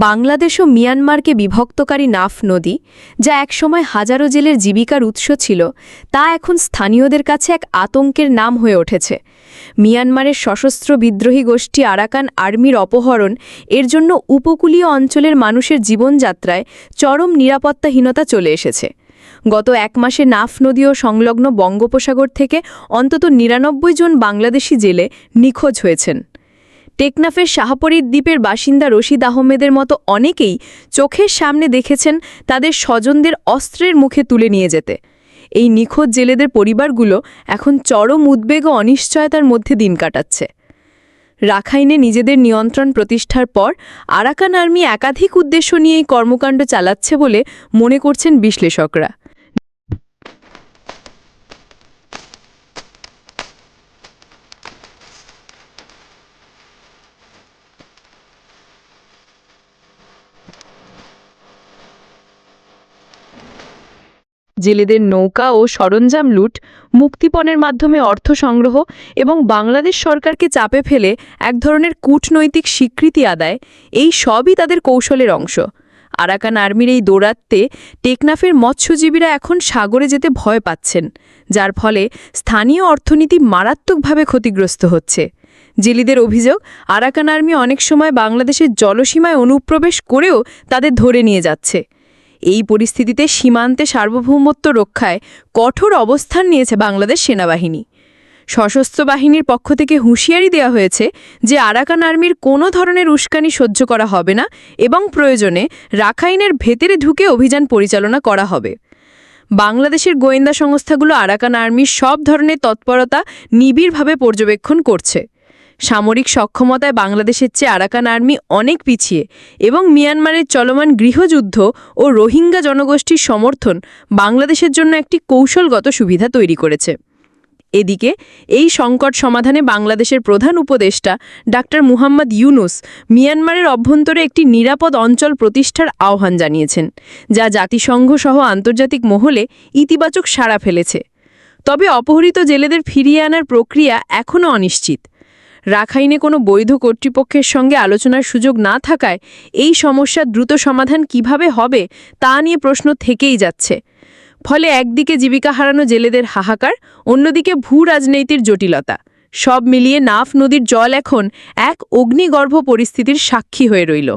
বাংলাদেশ ও মিয়ানমারকে বিভক্তকারী নাফ নদী, যা একসময় হাজারো জেলের জীবিকার উৎস ছিল, তা এখন স্থানীয়দের কাছে এক আতঙ্কের নাম হয়ে উঠেছে। মিয়ানমারের সশস্ত্র বিদ্রোহী গোষ্ঠী আরাকান আর্মির অপহরণ এর জন্য উপকূলীয় অঞ্চলের মানুষের জীবনযাত্রায় চরম নিরাপত্তাহীনতা চলে এসেছে। গত এক মাসে নাফ নদী ও সংলগ্ন বঙ্গোপসাগর থেকে অন্তত নিরানব্বই জন বাংলাদেশি জেলে নিখোঁজ হয়েছেন। টেকনাফের শাহপরীর দ্বীপের বাসিন্দা রশিদ আহমেদের মতো অনেকেই চোখের সামনে দেখেছেন তাদের স্বজনদের অস্ত্রের মুখে তুলে নিয়ে যেতে। এই নিখোঁজ জেলেদের পরিবারগুলো এখন চরম উদ্বেগ ও অনিশ্চয়তার মধ্যে দিন কাটাচ্ছে। রাখাইনে নিজেদের নিয়ন্ত্রণ প্রতিষ্ঠার পর আরাকান আর্মি একাধিক উদ্দেশ্য নিয়ে এই কর্মকাণ্ড চালাচ্ছে বলে মনে করছেন বিশ্লেষকরা। জেলেদের নৌকা ও সরঞ্জাম লুট, মুক্তিপণের মাধ্যমে অর্থ সংগ্রহ এবং বাংলাদেশ সরকারকে চাপে ফেলে এক ধরনের কূটনৈতিক স্বীকৃতি আদায়, এই সবই তাদের কৌশলের অংশ। আরাকান আর্মির এই দৌরাত্মে টেকনাফের মৎস্যজীবীরা এখন সাগরে যেতে ভয় পাচ্ছেন, যার ফলে স্থানীয় অর্থনীতি মারাত্মকভাবে ক্ষতিগ্রস্ত হচ্ছে। জেলিদের অভিযোগ, আরাকান আর্মি অনেক সময় বাংলাদেশের জলসীমায় অনুপ্রবেশ করেও তাদের ধরে নিয়ে যাচ্ছে। এই পরিস্থিতিতে সীমান্তে সার্বভৌমত্ব রক্ষায় কঠোর অবস্থান নিয়েছে বাংলাদেশ সেনাবাহিনী। সশস্ত্র বাহিনীর পক্ষ থেকে হুঁশিয়ারি দেওয়া হয়েছে যে আরাকান আর্মির কোনো ধরনের উস্কানি সহ্য করা হবে না এবং প্রয়োজনে রাখাইনের ভেতরে ঢুকে অভিযান পরিচালনা করা হবে। বাংলাদেশের গোয়েন্দা সংস্থাগুলো আরাকান আর্মির সব ধরনের তৎপরতা নিবিড়ভাবে পর্যবেক্ষণ করছে। সামরিক সক্ষমতায় বাংলাদেশের চেয়ে আরাকান আর্মি অনেক পিছিয়ে এবং মিয়ানমারের চলমান গৃহযুদ্ধ ও রোহিঙ্গা জনগোষ্ঠীর সমর্থন বাংলাদেশের জন্য একটি কৌশলগত সুবিধা তৈরি করেছে। এদিকে, এই সংকট সমাধানে বাংলাদেশের প্রধান উপদেষ্টা ডাক্তার মুহাম্মদ ইউনুস মিয়ানমারের অভ্যন্তরে একটি নিরাপদ অঞ্চল প্রতিষ্ঠার আহ্বান জানিয়েছেন, যা জাতিসংঘ সহ আন্তর্জাতিক মহলে ইতিবাচক সাড়া ফেলেছে। তবে অপহৃত জেলেদের ফিরিয়ে আনার প্রক্রিয়া এখনও অনিশ্চিত। রাখাইনে কোনো বৈধ কর্তৃপক্ষের সঙ্গে আলোচনার সুযোগ না থাকায় এই সমস্যার দ্রুত সমাধান কীভাবে হবে তা নিয়ে প্রশ্ন থেকেই যাচ্ছে। ফলে একদিকে জীবিকা হারানো জেলেদের হাহাকার, অন্যদিকে ভূ রাজনীতির জটিলতা। সব মিলিয়ে নাফ নদীর জল এখন এক অগ্নিগর্ভ পরিস্থিতির সাক্ষী হয়ে রইল।